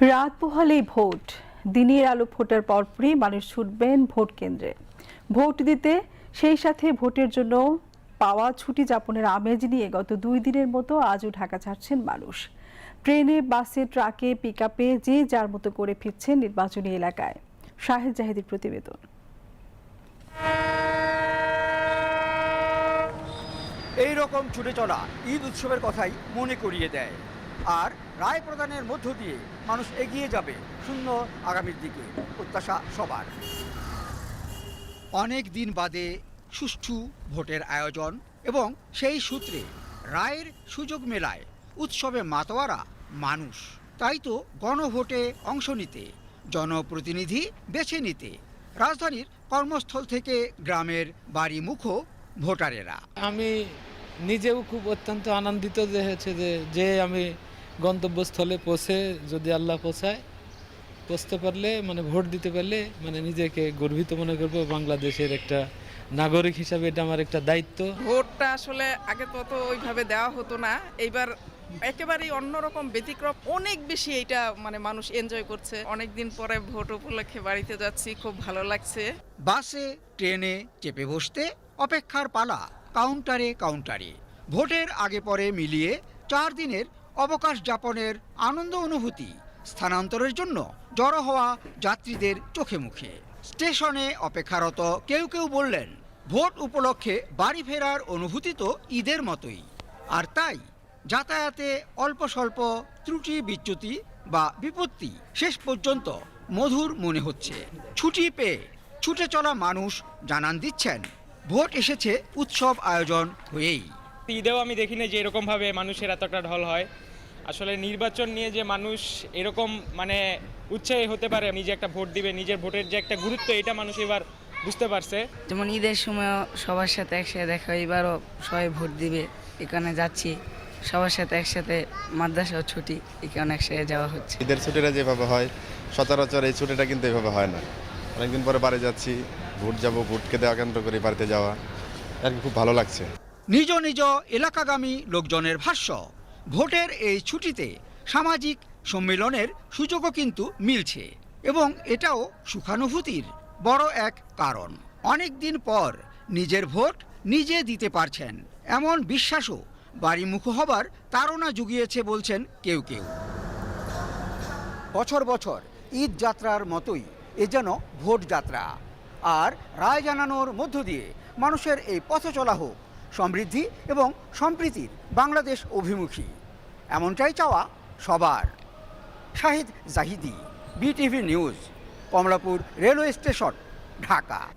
রাত পোহালেই ভোট। দিনের আলো ফোটার পরপরই মানুষ ছুটবেন ভোট কেন্দ্রে। ভোট দিতে সেই সাথে ভোটের জন্য পাওয়া ছুটি যাপনের আমেজ নিয়ে গত দুই দিনের মতো আজও ঢাকা ছাড়ছেন মানুষ। ট্রেনে, বাসে, ট্রাকে পিক আপে যে যার মতো করে ফিরছেন নির্বাচনী এলাকায়। শাহেদ জাহিদের প্রতিবেদন। এই রকম ছুটে চলা ঈদ উৎসবের কথাই মনে করিয়ে দেয়। আর রায় প্রদানের মধ্য দিয়ে মানুষ এগিয়ে যাবে শূন্য আগামীর দিকে। প্রত্যাশা সবার। অনেক দিন বাদে সুষ্ঠু ভোটের আয়োজন এবং সেই সূত্রে রায়ের সুযোগ মেলায় উৎসবে মাতোয়ারা মানুষ। তাই তো গণভোটে অংশ নিতে, জনপ্রতিনিধি বেছে নিতে রাজধানীর কর্মস্থল থেকে গ্রামের বাড়ি মুখো ভোটারেরা। আমি নিজেও খুব অত্যন্ত আনন্দিত যে যে আমি গন্তব্যস্থলে পৌঁছে যদি আল্লাহ পৌঁছায় পৌঁছতে পারলে মানে ভোট দিতে পারলে মানে নিজেকে গর্বিত মনে করব। বাংলাদেশের একটা নাগরিক হিসাবে এটা আমার একটা দায়িত্ব। ভোটটা আসলে আগে তো অত ওইভাবে দেওয়া হতো না। এইবার একেবারেই অন্যরকম ব্যতিক্রম। অনেক বেশি এটা মানে মানুষ এনজয় করছে। অনেক দিন পরে ভোট উপলক্ষে বাড়িতে যাচ্ছি খুব ভালো লাগছে। বাসে ট্রেনে চেপে বসতে অপেক্ষার পালা কাউন্টারে কাউন্টারে। ভোটের আগে পরে মিলিয়ে চার দিনের অবকাশ যাপনের আনন্দ অনুভূতি স্থানান্তরের জন্য জড়ো হওয়া যাত্রীদের চোখে মুখে। স্টেশনে অপেক্ষারত কেউ কেউ বললেন, ভোট উপলক্ষে বাড়ি ফেরার অনুভূতি তো ঈদের মতোই। আর তাই যাতায়াতে অল্প স্বল্প ত্রুটি বিচ্যুতি বা বিপত্তি শেষ পর্যন্ত মধুর মনে হচ্ছে। ছুটি পেয়ে ছুটে চলা মানুষ জানান দিচ্ছেন, ভোট এসেছে উৎসব আয়োজন হয়েই। ঈদেও আমি দেখিনি যে এরকমভাবে মানুষের এতটা ঢল হয়। আসলে নির্বাচন নিয়ে যে মানুষ এরকম মানে উৎসাহী হতে পারে নিজে একটা ভোট দিবে নিজের ভোটের যে একটা গুরুত্ব এটা মানুষ এবার বুঝতে পারছে। যেমন ঈদের সময় সবার সাথে একসাথে দেখা এবারও সবাই ভোট দিবে এখানে যাচ্ছি। সবার সাথে একসাথে মাদ্রাসাও ছুটি এখানে একসাথে যাওয়া হচ্ছে। ঈদের ছুটিটা যেভাবে হয় সচরাচর এই ছুটিটা কিন্তু এভাবে হয় না। অনেকদিন পরে বাড়ি যাচ্ছি ভোট যাব ভোটকে দেওয়া কেন্দ্র করে বাড়িতে যাওয়া আর কি খুব ভালো লাগছে। নিজ নিজ এলাকাগামী লোকজনের ভাষ্য, ভোটের এই ছুটিতে সামাজিক সম্মেলনের সুযোগও কিন্তু মিলছে এবং এটাও সুখানুভূতির বড় এক কারণ। অনেক দিন পর নিজের ভোট নিজে দিতে পারছেন, এমন বিশ্বাসও বাড়িমুখ হবার তাড়না জুগিয়েছে বলছেন কেউ কেউ। বছর বছর ঈদ যাত্রার মতোই এ যেন ভোট যাত্রা। আর রায় জানানোর মধ্য দিয়ে মানুষের এই পথ চলা হোক সমৃদ্ধি এবং সম্প্রীতির বাংলাদেশ অভিমুখী। এমনটাই চাওয়া সবার। Shahid Zahidi, BTV news, Kamalapur railway station, Dhaka.